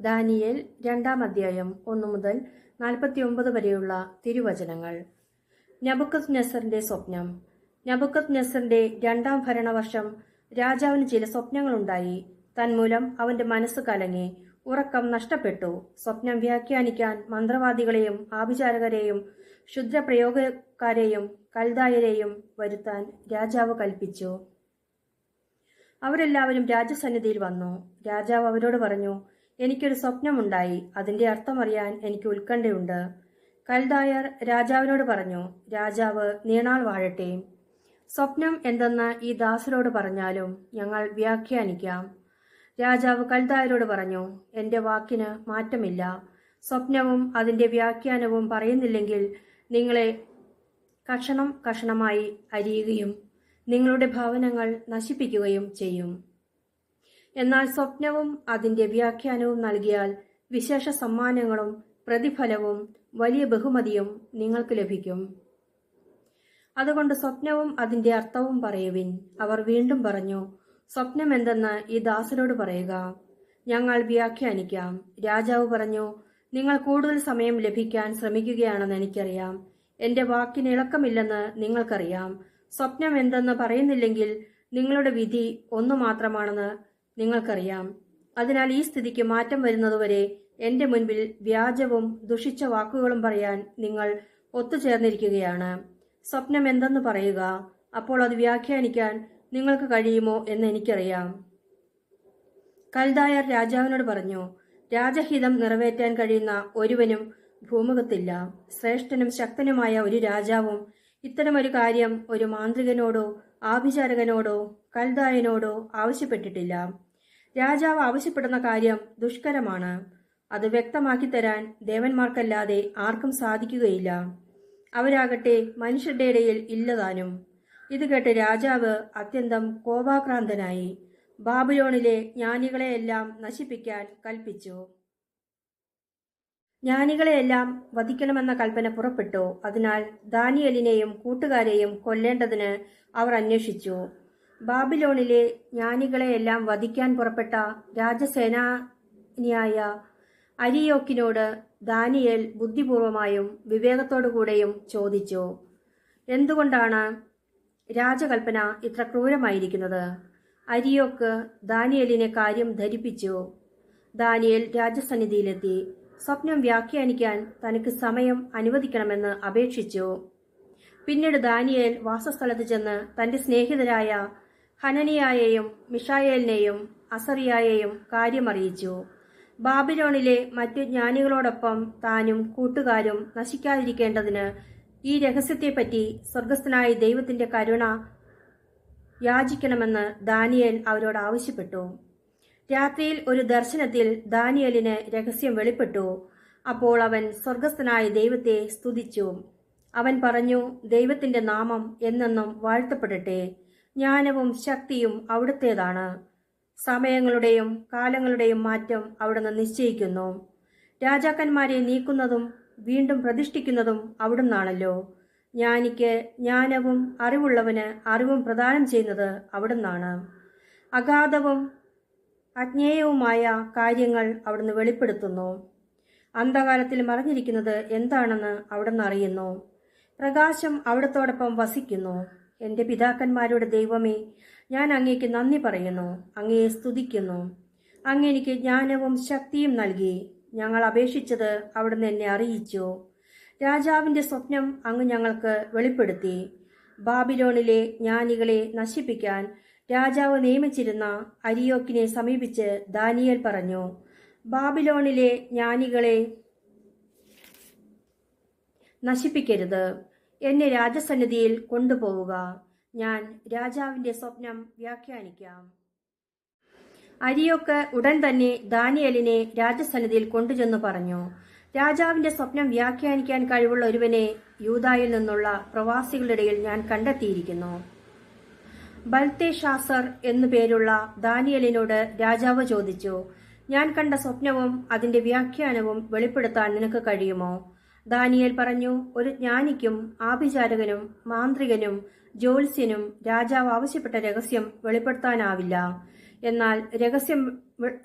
Daniel രണ്ടാം അധ്യായം ഒന്നു മുതൽ നാൽപ്പത്തിയൊമ്പത് വരെയുള്ള തിരുവചനങ്ങൾ. നബുക്കത് നെസറിന്റെ സ്വപ്നം. നബുക്കത് നെസറിന്റെ രണ്ടാം ഭരണവർഷം രാജാവിന് ചില സ്വപ്നങ്ങളുണ്ടായി. തന്മൂലം അവന്റെ മനസ്സ് കലങ്ങി. ഉറക്കം നഷ്ടപ്പെട്ടു. സ്വപ്നം വ്യാഖ്യാനിക്കാൻ മന്ത്രവാദികളെയും ആഭിചാരകരെയും ക്ഷുദ്രപ്രയോഗക്കാരെയും കൽദായരെയും വരുത്താൻ രാജാവ് കൽപ്പിച്ചു. അവരെല്ലാവരും രാജസന്നിധിയിൽ വന്നു. രാജാവ് അവരോട് പറഞ്ഞു എനിക്കൊരു സ്വപ്നമുണ്ടായി. അതിന്റെ അർത്ഥമറിയാൻ എനിക്ക് ഉത്കണ്ഠയുണ്ട്. കൽദായർ രാജാവിനോട് പറഞ്ഞു രാജാവ് നീണാൾ വാഴട്ടെ. സ്വപ്നം എന്തെന്ന് ഈ ദാസരോട് പറഞ്ഞാലും ഞങ്ങൾ വ്യാഖ്യാനിക്കാം. രാജാവ് കൽദായരോട് പറഞ്ഞു എന്റെ വാക്കിന് മാറ്റമില്ല. സ്വപ്നവും അതിന്റെ വ്യാഖ്യാനവും പറയുന്നില്ലെങ്കിൽ നിങ്ങളെ കഷണം കഷണമായി അരിയുകയും നിങ്ങളുടെ ഭവനങ്ങൾ നശിപ്പിക്കുകയും ചെയ്യും. എന്നാൽ സ്വപ്നവും അതിന്റെ വ്യാഖ്യാനവും നൽകിയാൽ വിശേഷ സമ്മാനങ്ങളും പ്രതിഫലവും വലിയ ബഹുമതിയും നിങ്ങൾക്ക് ലഭിക്കും. അതുകൊണ്ട് സ്വപ്നവും അതിന്റെ അർത്ഥവും പറയുവിൻ. അവർ വീണ്ടും പറഞ്ഞു സ്വപ്നം എന്തെന്ന് ഈ ദാസനോട് പറയുക. ഞങ്ങൾ വ്യാഖ്യാനിക്കാം. രാജാവ് പറഞ്ഞു നിങ്ങൾ കൂടുതൽ സമയം ലഭിക്കാൻ ശ്രമിക്കുകയാണെന്ന് എനിക്കറിയാം. എന്റെ വാക്കിന് ഇളക്കമില്ലെന്ന് നിങ്ങൾക്കറിയാം. സ്വപ്നം എന്തെന്ന് പറയുന്നില്ലെങ്കിൽ നിങ്ങളുടെ വിധി ഒന്നു മാത്രമാണെന്ന് നിങ്ങൾക്കറിയാം. അതിനാൽ ഈ സ്ഥിതിക്ക് മാറ്റം വരുന്നതുവരെ എന്റെ മുൻപിൽ വ്യാജവും ദുഷിച്ച വാക്കുകളും പറയാൻ നിങ്ങൾ ഒത്തുചേർന്നിരിക്കുകയാണ്. സ്വപ്നം എന്തെന്ന് പറയുക അപ്പോൾ അത് വ്യാഖ്യാനിക്കാൻ നിങ്ങൾക്ക് കഴിയുമോ എന്ന് എനിക്കറിയാം. കൽദായർ രാജാവിനോട് പറഞ്ഞു രാജഹിതം നിറവേറ്റാൻ കഴിയുന്ന ഒരുവനും ഭൂമുഖത്തില്ല. ശ്രേഷ്ഠനും ശക്തനുമായ ഒരു രാജാവും ഇത്തരമൊരു കാര്യം ഒരു മാന്ത്രികനോടോ ആഭിചാരകനോടോ കൽദായനോടോ ആവശ്യപ്പെട്ടിട്ടില്ല. രാജാവ് ആവശ്യപ്പെടുന്ന കാര്യം ദുഷ്കരമാണ്. അത് വ്യക്തമാക്കി തരാൻ ദേവന്മാർക്കല്ലാതെ ആർക്കും സാധിക്കുകയില്ല. അവരാകട്ടെ മനുഷ്യരുടെ ഇടയിൽ ഇല്ലതാനും. ഇത് കേട്ട് രാജാവ് അത്യന്തം കോപാക്രാന്തനായി ബാബുലോണിലെ ജ്ഞാനികളെയെല്ലാം നശിപ്പിക്കാൻ കൽപ്പിച്ചു. ജ്ഞാനികളെയെല്ലാം വധിക്കണമെന്ന കൽപ്പന പുറപ്പെട്ടു. അതിനാൽ ദാനിയലിനെയും കൂട്ടുകാരെയും കൊല്ലേണ്ടതിന് അവർ അന്വേഷിച്ചു. ബാബിലോണിലെ ജ്ഞാനികളെയെല്ലാം വധിക്കാൻ പുറപ്പെട്ട രാജസേനാനിയായ അരിയോക്കിനോട് ദാനിയേൽ ബുദ്ധിപൂർവമായും വിവേകത്തോടുകൂടെയും ചോദിച്ചു എന്തുകൊണ്ടാണ് രാജകൽപ്പന ഇത്ര ക്രൂരമായിരിക്കുന്നത്? അരിയോക്ക് ദാനിയലിനെ കാര്യം ധരിപ്പിച്ചു. ദാനിയേൽ രാജസന്നിധിയിലെത്തി സ്വപ്നം വ്യാഖ്യാനിക്കാൻ തനിക്ക് സമയം അനുവദിക്കണമെന്ന് അപേക്ഷിച്ചു. പിന്നീട് ദാനിയേൽ വാസസ്ഥലത്ത് ചെന്ന് തന്റെ സ്നേഹിതരായ ഹനനിയായെയും മിഷായേലിനെയും അസറിയായെയും കാര്യമറിയിച്ചു. ബാബിലോണിലെ മറ്റു ജ്ഞാനികളോടൊപ്പം താനും കൂട്ടുകാരും നശിക്കാതിരിക്കേണ്ടതിന് ഈ രഹസ്യത്തെപ്പറ്റി സ്വർഗസ്ഥനായ ദൈവത്തിന്റെ കരുണ യാചിക്കണമെന്ന് ദാനിയേൽ അവരോട് ആവശ്യപ്പെട്ടു. രാത്രിയിൽ ഒരു ദർശനത്തിൽ ദാനിയലിന് രഹസ്യം വെളിപ്പെട്ടു. അപ്പോൾ അവൻ സ്വർഗസ്ഥനായ ദൈവത്തെ സ്തുതിച്ചു. അവൻ പറഞ്ഞു ദൈവത്തിന്റെ നാമം എന്നെന്നും വാഴ്ത്തപ്പെടട്ടെ. ജ്ഞാനവും ശക്തിയും അവിടുത്തേതാണ്. സമയങ്ങളുടെയും കാലങ്ങളുടെയും മാറ്റം അവിടുന്ന് നിശ്ചയിക്കുന്നു. രാജാക്കന്മാരെ നീക്കുന്നതും വീണ്ടും പ്രതിഷ്ഠിക്കുന്നതും അവിടുന്നാണല്ലോ. ജ്ഞാനിക്ക് ജ്ഞാനവും അറിവുള്ളവന് അറിവും പ്രദാനം ചെയ്യുന്നത് അവിടുന്നാണ്. അഗാധവും അജ്ഞേയവുമായ കാര്യങ്ങൾ അവിടുന്ന് വെളിപ്പെടുത്തുന്നു. അന്ധകാലത്തിൽ മറഞ്ഞിരിക്കുന്നത് എന്താണെന്ന് അവിടുന്ന് അറിയുന്നു പ്രകാശം അവിടത്തോടൊപ്പം വസിക്കുന്നു. എന്റെ പിതാക്കന്മാരുടെ ദൈവമേ ഞാൻ അങ്ങേക്ക് നന്ദി പറയുന്നു അങ്ങയെ സ്തുതിക്കുന്നു. അങ്ങ് എനിക്ക് ജ്ഞാനവും ശക്തിയും നൽകി. ഞങ്ങൾ അപേക്ഷിച്ചത് അവിടുന്ന് എന്നെ അറിയിച്ചു. രാജാവിന്റെ സ്വപ്നം അങ്ങ് ഞങ്ങൾക്ക് വെളിപ്പെടുത്തി. ബാബിലോണിലെ ജ്ഞാനികളെ നശിപ്പിക്കാൻ രാജാവ് നിയമിച്ചിരുന്ന അരിയോക്കിനെ സമീപിച്ച് ദാനിയേൽ പറഞ്ഞു ബാബിലോണിലെ ജ്ഞാനികളെ നശിപ്പിക്കരുത്. എന്നെ രാജസന്നിധിയിൽ കൊണ്ടുപോവുക. ഞാൻ രാജാവിന്റെ സ്വപ്നം വ്യാഖ്യാനിക്കാം. അരിയോക്ക് ഉടൻ തന്നെ ദാനിയലിനെ രാജസന്നിധിയിൽ കൊണ്ടുചെന്നു പറഞ്ഞു. രാജാവിന്റെ സ്വപ്നം വ്യാഖ്യാനിക്കാൻ കഴിവുള്ള ഒരുവനെ യൂതായിൽ നിന്നുള്ള പ്രവാസികളുടെ ഇടയിൽ ഞാൻ കണ്ടെത്തിയിരിക്കുന്നു. ബൽത്തെ ഷാസർ പേരുള്ള ദാനിയലിനോട് രാജാവ് ചോദിച്ചു ഞാൻ കണ്ട സ്വപ്നവും അതിന്റെ വ്യാഖ്യാനവും വെളിപ്പെടുത്താൻ നിനക്ക് കഴിയുമോ? ദാനിയേൽ പറഞ്ഞു ഒരു ജ്ഞാനിക്കും ആഭിചാരകനും മാന്ത്രികനും ജ്യോത്സ്യനും രാജാവ് ആവശ്യപ്പെട്ട രഹസ്യം വെളിപ്പെടുത്താനാവില്ല. എന്നാൽ രഹസ്യം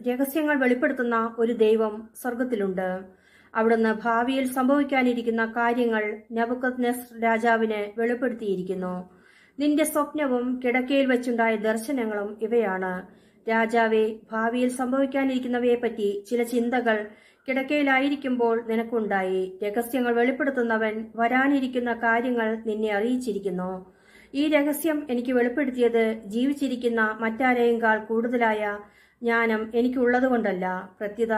രഹസ്യങ്ങൾ വെളിപ്പെടുത്തുന്ന ഒരു ദൈവം സ്വർഗത്തിലുണ്ട് അവിടുന്ന് ഭാവിയിൽ സംഭവിക്കാനിരിക്കുന്ന കാര്യങ്ങൾ നബുക്കദ്നെസ് രാജാവിനെ വെളിപ്പെടുത്തിയിരിക്കുന്നു. നിന്റെ സ്വപ്നവും കിടക്കയിൽ വെച്ചുണ്ടായ ദർശനങ്ങളും ഇവയാണ്. രാജാവെ ഭാവിയിൽ സംഭവിക്കാനിരിക്കുന്നവയെപ്പറ്റി ചില ചിന്തകൾ കിടക്കയിലായിരിക്കുമ്പോൾ നിനക്കുണ്ടായി. രഹസ്യങ്ങൾ വെളിപ്പെടുത്തുന്നവൻ വരാനിരിക്കുന്ന കാര്യങ്ങൾ നിന്നെ അറിയിച്ചിരിക്കുന്നു. ഈ രഹസ്യം എനിക്ക് വെളിപ്പെടുത്തിയത് ജീവിച്ചിരിക്കുന്ന മറ്റാരെയേക്കാൾ കൂടുതലായ ജ്ഞാനം എനിക്കുള്ളതുകൊണ്ടല്ല. പ്രത്യുത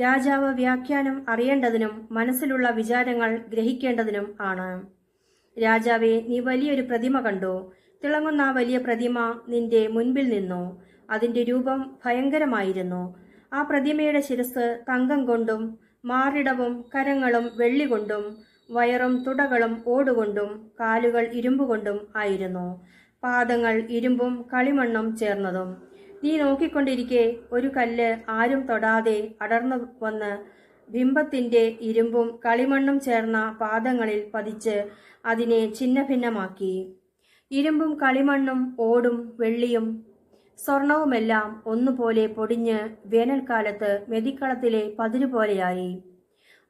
രാജാവ് വ്യാഖ്യാനം അറിയേണ്ടതിനും മനസ്സിലുള്ള വിചാരങ്ങൾ ഗ്രഹിക്കേണ്ടതിനും ആണ്. രാജാവെ നീ വലിയൊരു പ്രതിമ കണ്ടു. തിളങ്ങുന്ന വലിയ പ്രതിമ നിന്റെ മുൻപിൽ നിന്നു. അതിന്റെ രൂപം ഭയങ്കരമായിരുന്നു. ആ പ്രതിമയുടെ ശിരസ് തങ്കം കൊണ്ടും മാറിടവും കരങ്ങളും വെള്ളി കൊണ്ടും വയറും തുടകളും ഓടുകൊണ്ടും കാലുകൾ ഇരുമ്പുകൊണ്ടും ആയിരുന്നു. പാദങ്ങൾ ഇരുമ്പും കളിമണ്ണും ചേർന്നതും. നീ നോക്കിക്കൊണ്ടിരിക്കെ ഒരു കല്ല് ആരും തൊടാതെ അടർന്നു വന്ന് ബിംബത്തിന്റെ ഇരുമ്പും കളിമണ്ണും ചേർന്ന പാദങ്ങളിൽ പതിച്ച് അതിനെ ഛിന്നഭിന്നമാക്കി. ഇരുമ്പും കളിമണ്ണും ഓടും വെള്ളിയും സ്വർണവുമെല്ലാം ഒന്നുപോലെ പൊടിഞ്ഞ് വേനൽക്കാലത്ത് മെതിക്കളത്തിലെ പതിരുപോലെയായി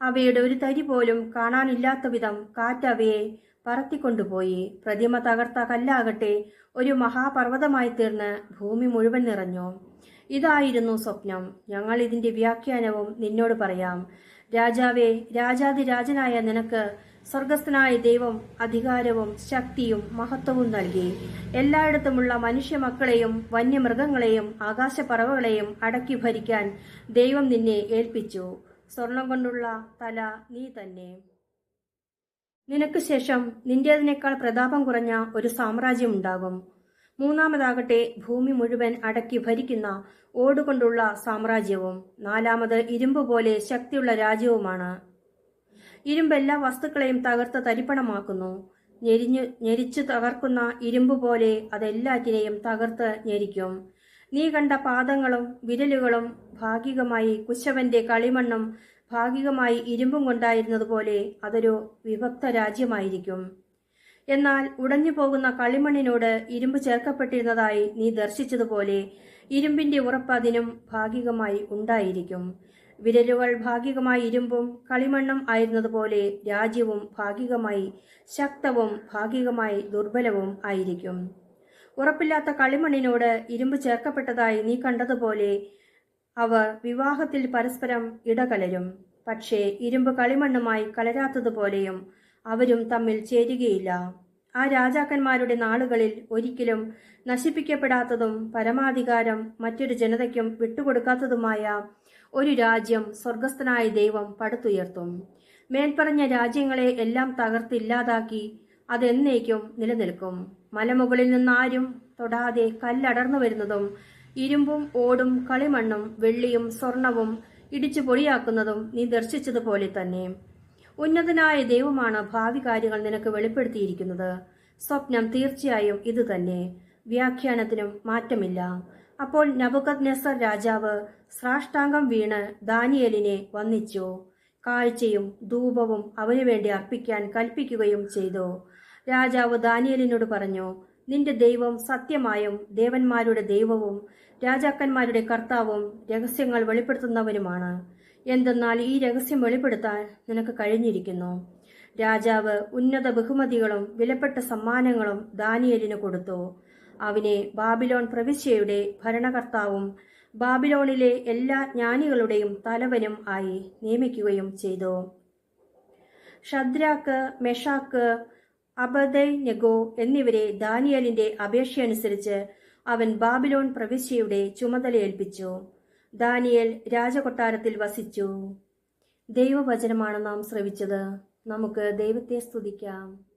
അവയുടെ ഒരു തരി പോലും കാണാനില്ലാത്ത വിധം കാറ്റ് അവയെ പറത്തിക്കൊണ്ടുപോയി. പ്രതിമ തകർത്ത കല്ലാകട്ടെ ഒരു മഹാപർവതമായി തീർന്ന് ഭൂമി മുഴുവൻ നിറഞ്ഞു. ഇതായിരുന്നു സ്വപ്നം. ഞങ്ങൾ ഇതിന്റെ വ്യാഖ്യാനവും നിന്നോട് പറയാം. രാജാവേ രാജാതിരാജനായ നിനക്ക് സ്വർഗസ്ഥനായ ദൈവം അധികാരവും ശക്തിയും മഹത്വവും നൽകി. എല്ലായിടത്തുമുള്ള മനുഷ്യ മക്കളെയും വന്യമൃഗങ്ങളെയും ആകാശപ്പറവകളെയും അടക്കി ഭരിക്കാൻ ദൈവം നിന്നെ ഏൽപ്പിച്ചു. സ്വർണം കൊണ്ടുള്ള തല നീ തന്നെ. നിനക്ക് ശേഷം നിന്റേതിനേക്കാൾ പ്രതാപം കുറഞ്ഞ ഒരു സാമ്രാജ്യം ഉണ്ടാകും. മൂന്നാമതാകട്ടെ ഭൂമി മുഴുവൻ അടക്കി ഭരിക്കുന്ന ഓടുകൊണ്ടുള്ള സാമ്രാജ്യവും നാലാമത് ഇരുമ്പ് പോലെ ശക്തിയുള്ള രാജ്യവുമാണ്. ഇരുമ്പ് എല്ലാ വസ്തുക്കളെയും തകർത്ത് തരിപ്പണമാക്കുന്നു. ഞെരിഞ്ഞു ഞെരിച്ചു തകർക്കുന്ന ഇരുമ്പ് പോലെ അതെല്ലാറ്റിനെയും തകർത്ത് ഞെരിക്കും. നീ കണ്ട പാദങ്ങളും വിരലുകളും ഭാഗികമായി കുശവന്റെ കളിമണ്ണും ഭാഗികമായി ഇരുമ്പും കൊണ്ടായിരുന്നതുപോലെ അതൊരു വിഭക്ത രാജ്യമായിരിക്കും. എന്നാൽ ഉടഞ്ഞു പോകുന്ന കളിമണ്ണിനോട് ഇരുമ്പ് ചേർക്കപ്പെട്ടിരുന്നതായി നീ ദർശിച്ചതുപോലെ ഇരുമ്പിന്റെ ഉറപ്പ് അതിനും ഭാഗികമായി ഉണ്ടായിരിക്കും. വിരലുകൾ ഭാഗികമായി ഇരുമ്പും കളിമണ്ണും ആയിരുന്നതുപോലെ രാജ്യവും ഭാഗികമായി ശക്തവും ഭാഗികമായി ദുർബലവും ആയിരിക്കും. ഉറപ്പില്ലാത്ത കളിമണ്ണിനോട് ഇരുമ്പ് ചേർക്കപ്പെട്ടതായി നീ കണ്ടതുപോലെ അവർ വിവാഹത്തിൽ പരസ്പരം ഇടകലരും. പക്ഷേ ഇരുമ്പ് കളിമണ്ണുമായി കലരാത്തതുപോലെയും അവരും തമ്മിൽ ചേരുകയില്ല. ആ രാജാക്കന്മാരുടെ നാളുകളിൽ ഒരിക്കലും നശിപ്പിക്കപ്പെടാത്തതും പരമാധികാരം മറ്റൊരു ജനതയ്ക്കും വിട്ടുകൊടുക്കാത്തതുമായ ഒരു രാജ്യം സ്വർഗസ്ഥനായ ദൈവം പടുത്തുയർത്തും. മേൽപ്പറഞ്ഞ രാജ്യങ്ങളെ എല്ലാം തകർത്തില്ലാതാക്കി അതെന്നേക്കും നിലനിൽക്കും. മലമുകളിൽ നിന്നാരും തൊടാതെ കല്ലടർന്നു വരുന്നതും ഇരുമ്പും ഓടും കളിമണ്ണും വെള്ളിയും സ്വർണവും ഇടിച്ചു പൊടിയാക്കുന്നതും നീ ദർശിച്ചതുപോലെ തന്നെ. ഉന്നതനായ ദൈവമാണ് ഭാവി കാര്യങ്ങൾ നിനക്ക് വെളിപ്പെടുത്തിയിരിക്കുന്നത്. സ്വപ്നം തീർച്ചയായും ഇതുതന്നെ. വ്യാഖ്യാനത്തിനും മാറ്റമില്ല. അപ്പോൾ നബുക്കത് നെസർ രാജാവ് സ്രാഷ്ടാംഗം വീണ് ദാനിയലിനെ വന്നിച്ചു കാഴ്ചയും ധൂപവും അവനു വേണ്ടി അർപ്പിക്കാൻ കൽപ്പിക്കുകയും ചെയ്തു. രാജാവ് ദാനിയലിനോട് പറഞ്ഞു നിന്റെ ദൈവം സത്യമായും ദേവന്മാരുടെ ദൈവവും രാജാക്കന്മാരുടെ കർത്താവും രഹസ്യങ്ങൾ വെളിപ്പെടുത്തുന്നവനുമാണ്. എന്തെന്നാൽ ഈ രഹസ്യം വെളിപ്പെടുത്താൻ നിനക്ക് കഴിഞ്ഞിരിക്കുന്നു. രാജാവ് ഉന്നത ബഹുമതികളും വിലപ്പെട്ട സമ്മാനങ്ങളും ദാനിയലിന് കൊടുത്തു. അവനെ ബാബിലോൺ പ്രവിശ്യയുടെ ഭരണകർത്താവും ബാബിലോണിലെ എല്ലാ ജ്ഞാനികളുടെയും തലവനും ആയി നിയമിക്കുകയും ചെയ്തു. ഷദ്രാക്ക് മെഷാക്ക് അബദൈ നെഗോ എന്നിവരെ ദാനിയലിന്റെ അപേക്ഷയനുസരിച്ച് അവൻ ബാബിലോൺ പ്രവിശ്യയുടെ ചുമതലയേൽപ്പിച്ചു ദാനിയൽ രാജകൊട്ടാരത്തിൽ വസിച്ചു. ദൈവവചനമാണ് നാം ശ്രവിച്ചത്. നമുക്ക് ദൈവത്തെ സ്തുതിക്കാം.